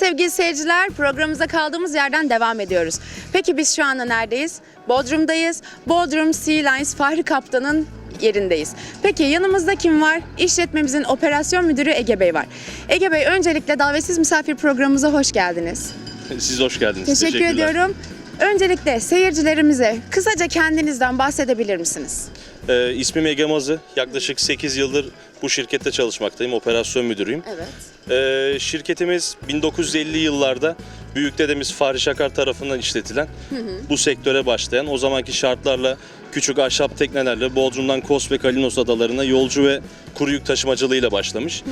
sevgili seyirciler. Programımıza kaldığımız yerden devam ediyoruz. Peki biz şu anda neredeyiz? Bodrum'dayız. Bodrum Sea Lines Fahri Kaptan'ın yerindeyiz. Peki yanımızda kim var? İşletmemizin operasyon müdürü Ege Bey var. Ege Bey öncelikle davetsiz misafir programımıza hoş geldiniz. Siz hoş geldiniz. Teşekkür ediyorum. Öncelikle seyircilerimize kısaca kendinizden bahsedebilir misiniz? Ee, ismim Ege Mazı. Yaklaşık 8 yıldır bu şirkette çalışmaktayım. Operasyon müdürüyüm. Evet. Ee, şirketimiz 1950 yıllarda büyük dedemiz Fahri Şakar tarafından işletilen bu sektöre başlayan o zamanki şartlarla küçük ahşap teknelerle Bodrum'dan Kos ve Kalinos adalarına yolcu ve kuru yük taşımacılığıyla başlamış.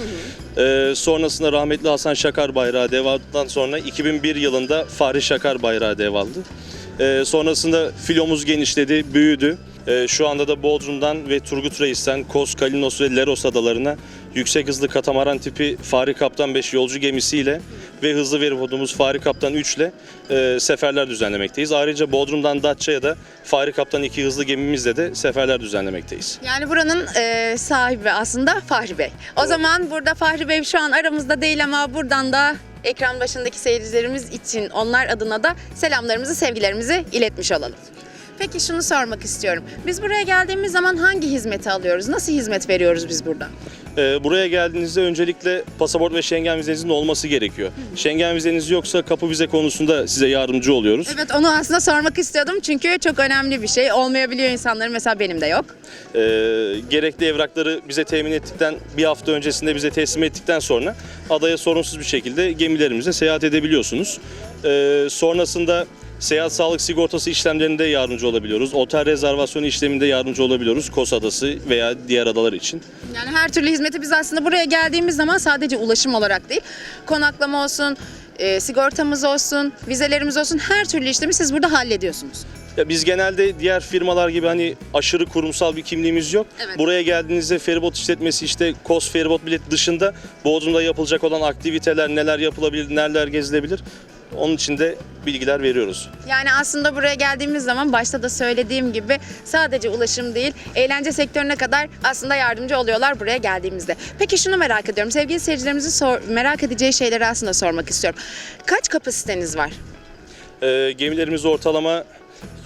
Ee, sonrasında rahmetli Hasan Şakar bayrağı devraldıktan sonra 2001 yılında Fahri Şakar bayrağı devraldı. Ee, sonrasında filomuz genişledi, büyüdü. Ee, şu anda da Bodrum'dan ve Turgut Reis'ten Kos, Kalinos ve Leros adalarına yüksek hızlı katamaran tipi Fahri Kaptan 5 yolcu gemisiyle ve hızlı feribotumuz Fahri Kaptan 3 ile e, seferler düzenlemekteyiz. Ayrıca Bodrum'dan Datça'ya da Fahri Kaptan 2 hızlı gemimizle de seferler düzenlemekteyiz. Yani buranın e, sahibi aslında Fahri Bey. O zaman burada Fahri Bey şu an aramızda değil ama buradan da ekran başındaki seyircilerimiz için onlar adına da selamlarımızı, sevgilerimizi iletmiş olalım. Peki şunu sormak istiyorum. Biz buraya geldiğimiz zaman hangi hizmeti alıyoruz? Nasıl hizmet veriyoruz biz burada? Ee, buraya geldiğinizde öncelikle pasaport ve Schengen vizenizin olması gerekiyor. Schengen vizeniz yoksa kapı vize konusunda size yardımcı oluyoruz. Evet onu aslında sormak istiyordum çünkü çok önemli bir şey. Olmayabiliyor insanların mesela benim de yok. Ee, gerekli evrakları bize temin ettikten bir hafta öncesinde bize teslim ettikten sonra adaya sorunsuz bir şekilde gemilerimize seyahat edebiliyorsunuz. Ee, sonrasında seyahat sağlık sigortası işlemlerinde yardımcı olabiliyoruz. Otel rezervasyonu işleminde yardımcı olabiliyoruz. Kos Adası veya diğer adalar için. Yani her türlü hizmeti biz aslında buraya geldiğimiz zaman sadece ulaşım olarak değil, konaklama olsun, e, sigortamız olsun, vizelerimiz olsun her türlü işlemi siz burada hallediyorsunuz. Ya biz genelde diğer firmalar gibi hani aşırı kurumsal bir kimliğimiz yok. Evet. Buraya geldiğinizde feribot işletmesi işte KOS feribot bileti dışında Bodrum'da yapılacak olan aktiviteler neler yapılabilir, neler gezilebilir. Onun için de bilgiler veriyoruz. Yani aslında buraya geldiğimiz zaman başta da söylediğim gibi sadece ulaşım değil, eğlence sektörüne kadar aslında yardımcı oluyorlar buraya geldiğimizde. Peki şunu merak ediyorum. Sevgili seyircilerimizin sor- merak edeceği şeyleri aslında sormak istiyorum. Kaç kapasiteniz var? Ee, gemilerimiz ortalama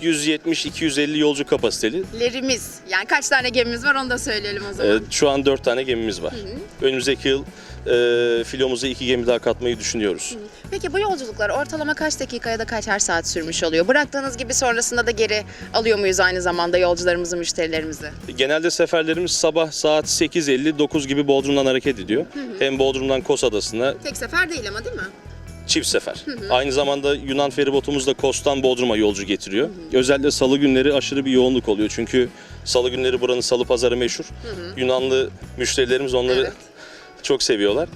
170-250 yolcu kapasiteli. Lerimiz. Yani kaç tane gemimiz var onu da söyleyelim o zaman. Ee, şu an 4 tane gemimiz var. Önümüzdeki yıl e, filomuza 2 gemi daha katmayı düşünüyoruz. Peki bu yolculuklar ortalama kaç dakika ya da kaçer saat sürmüş oluyor? Bıraktığınız gibi sonrasında da geri alıyor muyuz aynı zamanda yolcularımızı, müşterilerimizi? Genelde seferlerimiz sabah saat 8.50-9 gibi Bodrum'dan hareket ediyor. Hem Bodrum'dan Kos Adası'na Tek sefer değil ama değil mi? Çift sefer. Aynı zamanda Yunan feribotumuz da Kos'tan Bodrum'a yolcu getiriyor. Özellikle salı günleri aşırı bir yoğunluk oluyor. Çünkü salı günleri buranın salı pazarı meşhur. Yunanlı müşterilerimiz onları Evet. çok seviyorlar.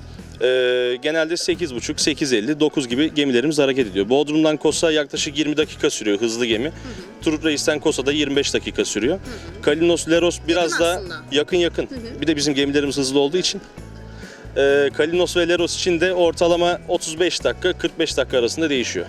Ee, genelde 8.30, 8.50, 9 gibi gemilerimiz hareket ediyor. Bodrum'dan Kos'a yaklaşık 20 dakika sürüyor hızlı gemi. Turut Reis'ten Kos'a da 25 dakika sürüyor. Kalinos, Leros biraz Yakın daha aslında. yakın yakın. Bir de bizim gemilerimiz hızlı olduğu için. Ee, Kalinos ve Leros için de ortalama 35 dakika 45 dakika arasında değişiyor.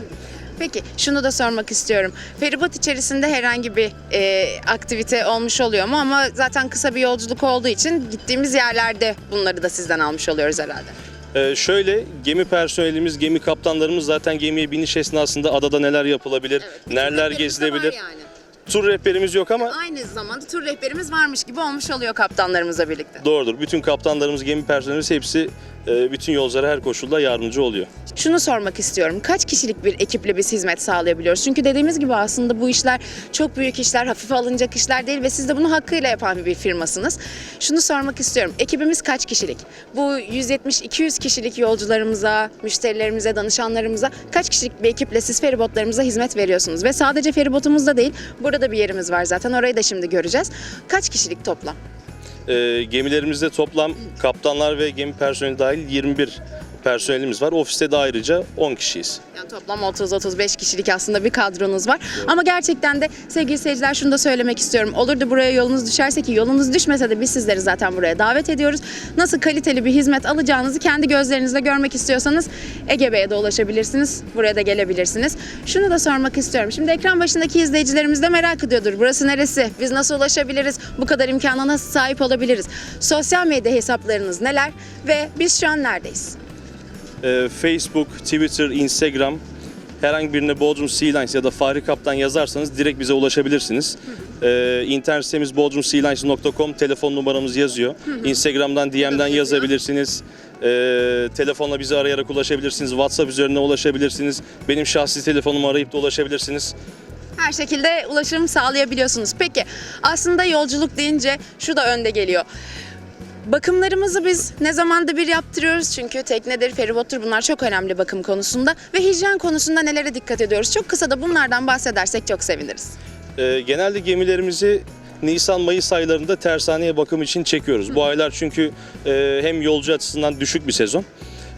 Peki şunu da sormak istiyorum. Feribot içerisinde herhangi bir e, aktivite olmuş oluyor mu? Ama zaten kısa bir yolculuk olduğu için gittiğimiz yerlerde bunları da sizden almış oluyoruz herhalde. Ee, şöyle gemi personelimiz, gemi kaptanlarımız zaten gemiye biniş esnasında adada neler yapılabilir, neler gezilebilir. Yani. Tur rehberimiz yok ama Aynı zamanda tur rehberimiz varmış gibi olmuş oluyor kaptanlarımızla birlikte. doğrudur. Bütün kaptanlarımız, gemi personelimiz hepsi bütün yolculara her koşulda yardımcı oluyor. Şunu sormak istiyorum. Kaç kişilik bir ekiple biz hizmet sağlayabiliyoruz? Çünkü dediğimiz gibi aslında bu işler çok büyük işler, hafife alınacak işler değil ve siz de bunu hakkıyla yapan bir firmasınız. Şunu sormak istiyorum. Ekibimiz kaç kişilik? Bu 170-200 kişilik yolcularımıza, müşterilerimize, danışanlarımıza kaç kişilik bir ekiple siz feribotlarımıza hizmet veriyorsunuz? Ve sadece feribotumuzda değil, burada da bir yerimiz var zaten. Orayı da şimdi göreceğiz. Kaç kişilik toplam? E, gemilerimizde toplam kaptanlar ve gemi personeli dahil 21 personelimiz var. Ofiste de ayrıca 10 kişiyiz. Yani toplam 30-35 kişilik aslında bir kadronuz var. Ama gerçekten de sevgili seyirciler şunu da söylemek istiyorum. Olur da buraya yolunuz düşerse ki yolunuz düşmese de biz sizleri zaten buraya davet ediyoruz. Nasıl kaliteli bir hizmet alacağınızı kendi gözlerinizle görmek istiyorsanız Ege Bey'e de ulaşabilirsiniz. Buraya da gelebilirsiniz. Şunu da sormak istiyorum. Şimdi ekran başındaki izleyicilerimiz de merak ediyordur. Burası neresi? Biz nasıl ulaşabiliriz? Bu kadar imkana nasıl sahip olabiliriz? Sosyal medya hesaplarınız neler? Ve biz şu an neredeyiz? E, Facebook, Twitter, Instagram herhangi birine Bodrum Sea Lines ya da Fahri Kaptan yazarsanız direkt bize ulaşabilirsiniz. E, internet sitemiz bodrumsealines.com telefon numaramız yazıyor. Instagram'dan DM'den yazabilirsiniz. E, telefonla bizi arayarak ulaşabilirsiniz. WhatsApp üzerinden ulaşabilirsiniz. Benim şahsi telefonumu arayıp da ulaşabilirsiniz. Her şekilde ulaşım sağlayabiliyorsunuz. Peki aslında yolculuk deyince şu da önde geliyor. Bakımlarımızı biz ne zamanda bir yaptırıyoruz çünkü teknedir, feribottur bunlar çok önemli bakım konusunda ve hijyen konusunda nelere dikkat ediyoruz? Çok kısa da bunlardan bahsedersek çok seviniriz. Ee, genelde gemilerimizi Nisan-Mayıs aylarında tersaneye bakım için çekiyoruz. Bu aylar çünkü e, hem yolcu açısından düşük bir sezon.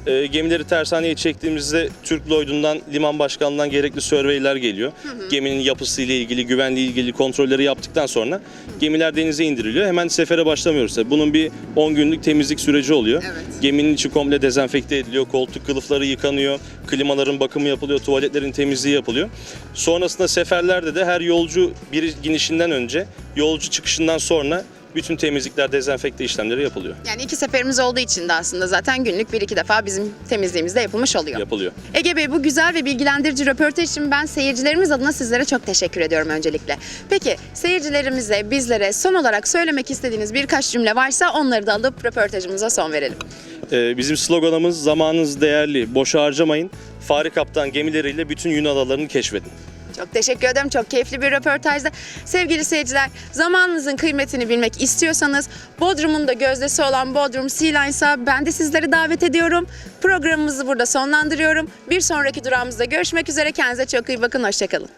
E, gemileri tersaneye çektiğimizde Türk Lloyd'undan, liman başkanlığından gerekli surveyler geliyor. Geminin yapısıyla ilgili, güvenliği ilgili kontrolleri yaptıktan sonra gemiler denize indiriliyor. Hemen sefere başlamıyoruz. tabii. Bunun bir 10 günlük temizlik süreci oluyor. Evet. Geminin içi komple dezenfekte ediliyor, koltuk kılıfları yıkanıyor, klimaların bakımı yapılıyor, tuvaletlerin temizliği yapılıyor. Sonrasında seferlerde de her yolcu bir inişinden önce, yolcu çıkışından sonra bütün temizlikler, dezenfekte işlemleri yapılıyor. Yani iki seferimiz olduğu için de aslında zaten günlük bir iki defa bizim temizliğimizde yapılmış oluyor. Yapılıyor. Ege Bey bu güzel ve bilgilendirici röportaj için ben seyircilerimiz adına sizlere çok teşekkür ediyorum öncelikle. Peki seyircilerimize, bizlere son olarak söylemek istediğiniz birkaç cümle varsa onları da alıp röportajımıza son verelim. Ee, bizim sloganımız zamanınız değerli, boşa harcamayın. Fahri Kaptan gemileriyle bütün Yunan adalarını keşfedin. Çok teşekkür ederim. Çok keyifli bir röportajdı. Sevgili seyirciler, zamanınızın kıymetini bilmek istiyorsanız Bodrum'un da gözdesi olan Bodrum Sea Lines'a ben de sizleri davet ediyorum. Programımızı burada sonlandırıyorum. Bir sonraki durağımızda görüşmek üzere. Kendinize çok iyi bakın. Hoşçakalın.